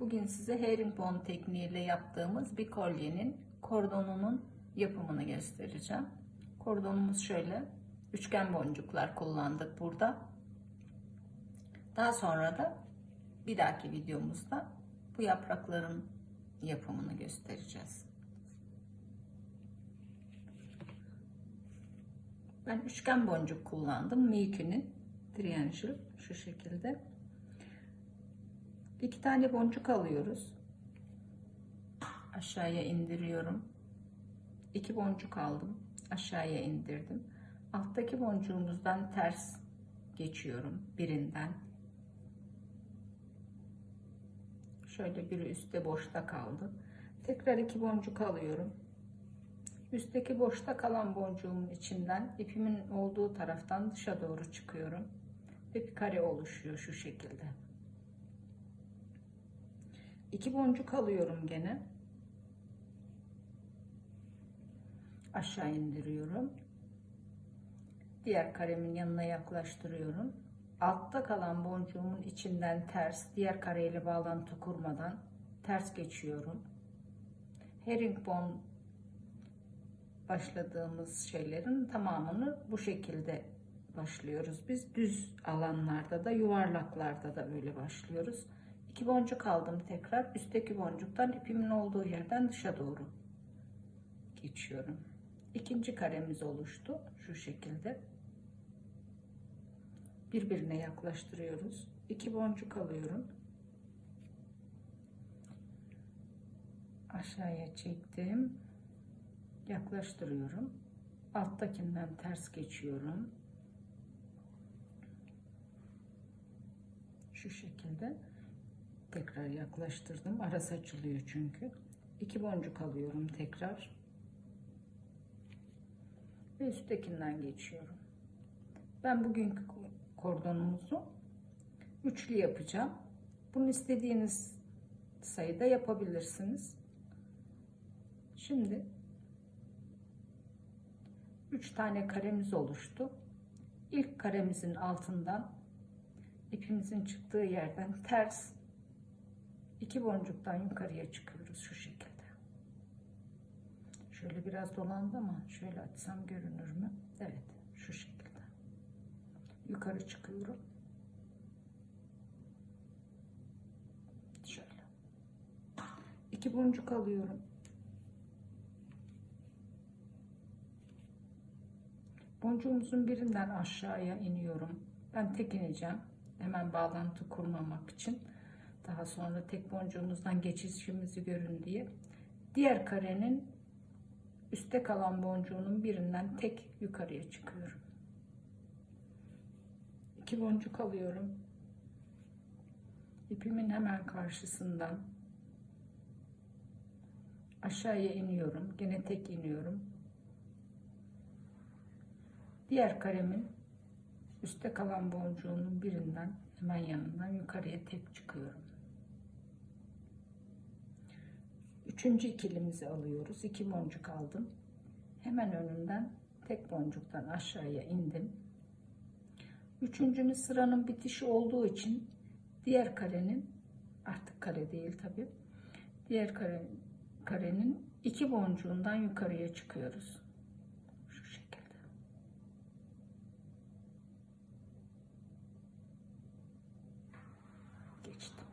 Bugün size herringbone tekniğiyle yaptığımız bir kolyenin kordonunun yapımını göstereceğim. Kordonumuz şöyle. Üçgen boncuklar kullandık burada. Daha sonra da bir dahaki videomuzda bu yaprakların yapımını göstereceğiz. Ben üçgen boncuk kullandım. Miki'nin Triangel şu şekilde. İki tane boncuk alıyoruz. Aşağıya indiriyorum. İki boncuk aldım. Aşağıya indirdim. Alttaki boncuğumuzdan ters geçiyorum birinden. Şöyle biri üstte boşta kaldı. Tekrar iki boncuk alıyorum. Üstteki boşta kalan boncuğumun içinden ipimin olduğu taraftan dışa doğru çıkıyorum. Ve bir kare oluşuyor şu şekilde. İki boncuk alıyorum gene. Aşağı indiriyorum. Diğer karemin yanına yaklaştırıyorum. Altta kalan boncuğumun içinden ters, diğer kareyle bağlantı kurmadan ters geçiyorum. Herringbone başladığımız şeylerin tamamını bu şekilde başlıyoruz. Biz düz alanlarda da yuvarlaklarda da böyle başlıyoruz. İki boncuk aldım tekrar. Üstteki boncuktan ipimin olduğu yerden dışa doğru geçiyorum. İkinci karemiz oluştu. Şu şekilde. Birbirine yaklaştırıyoruz. İki boncuk alıyorum. Aşağıya çektim. Yaklaştırıyorum. Alttakinden ters geçiyorum. Şu şekilde tekrar yaklaştırdım. Arası açılıyor çünkü. İki boncuk alıyorum tekrar. Ve üsttekinden geçiyorum. Ben bugünkü kordonumuzu üçlü yapacağım. Bunu istediğiniz sayıda yapabilirsiniz. Şimdi 3 tane karemiz oluştu. İlk karemizin altından ipimizin çıktığı yerden ters iki boncuktan yukarıya çıkıyoruz şu şekilde. Şöyle biraz dolandı ama şöyle açsam görünür mü? Evet, şu şekilde. Yukarı çıkıyorum. Şöyle. İki boncuk alıyorum. Boncuğumuzun birinden aşağıya iniyorum. Ben tek ineceğim. Hemen bağlantı kurmamak için. Daha sonra tek boncuğumuzdan geçişimizi görün diye. Diğer karenin üstte kalan boncuğunun birinden tek yukarıya çıkıyorum. İki boncuk alıyorum. İpimin hemen karşısından aşağıya iniyorum. Gene tek iniyorum. Diğer karemin üstte kalan boncuğunun birinden hemen yanından yukarıya tek çıkıyorum. Üçüncü ikilimizi alıyoruz. İki boncuk aldım. Hemen önünden tek boncuktan aşağıya indim. Üçüncünün sıranın bitişi olduğu için diğer karenin artık kare değil tabi. Diğer kare, karenin iki boncuğundan yukarıya çıkıyoruz. Şu şekilde. Geçtim.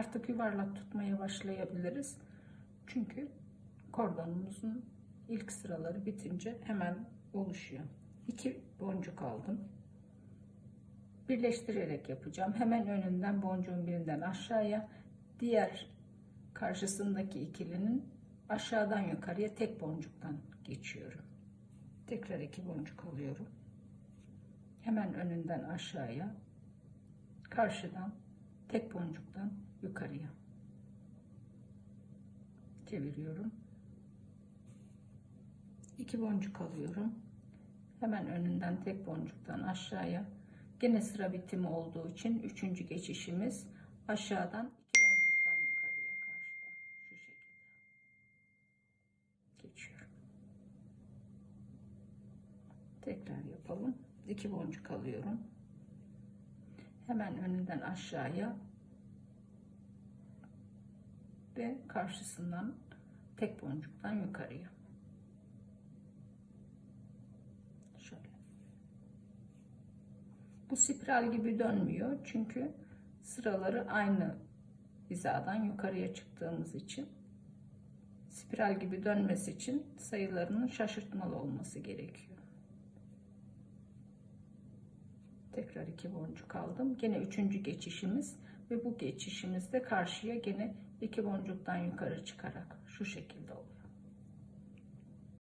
Artık yuvarlak tutmaya başlayabiliriz. Çünkü kordonumuzun ilk sıraları bitince hemen oluşuyor. İki boncuk aldım. Birleştirerek yapacağım. Hemen önünden boncuğun birinden aşağıya, diğer karşısındaki ikilinin aşağıdan yukarıya tek boncuktan geçiyorum. Tekrar iki boncuk alıyorum. Hemen önünden aşağıya, karşıdan tek boncuktan yukarıya çeviriyorum. İki boncuk alıyorum. Hemen önünden tek boncuktan aşağıya. Gene sıra bitimi olduğu için üçüncü geçişimiz aşağıdan iki boncuktan yukarıya karşıdan şu şekilde geçiyorum. Tekrar yapalım. İki boncuk alıyorum. hemen önünden aşağıya ve karşısından tek boncuktan yukarıya. Şöyle. Bu spiral gibi dönmüyor çünkü sıraları aynı hizadan yukarıya çıktığımız için spiral gibi dönmesi için sayılarının şaşırtmalı olması gerekiyor. Tekrar iki boncuk aldım. Gene üçüncü geçişimiz ve bu geçişimizde karşıya gene iki boncuktan yukarı çıkarak şu şekilde oluyor.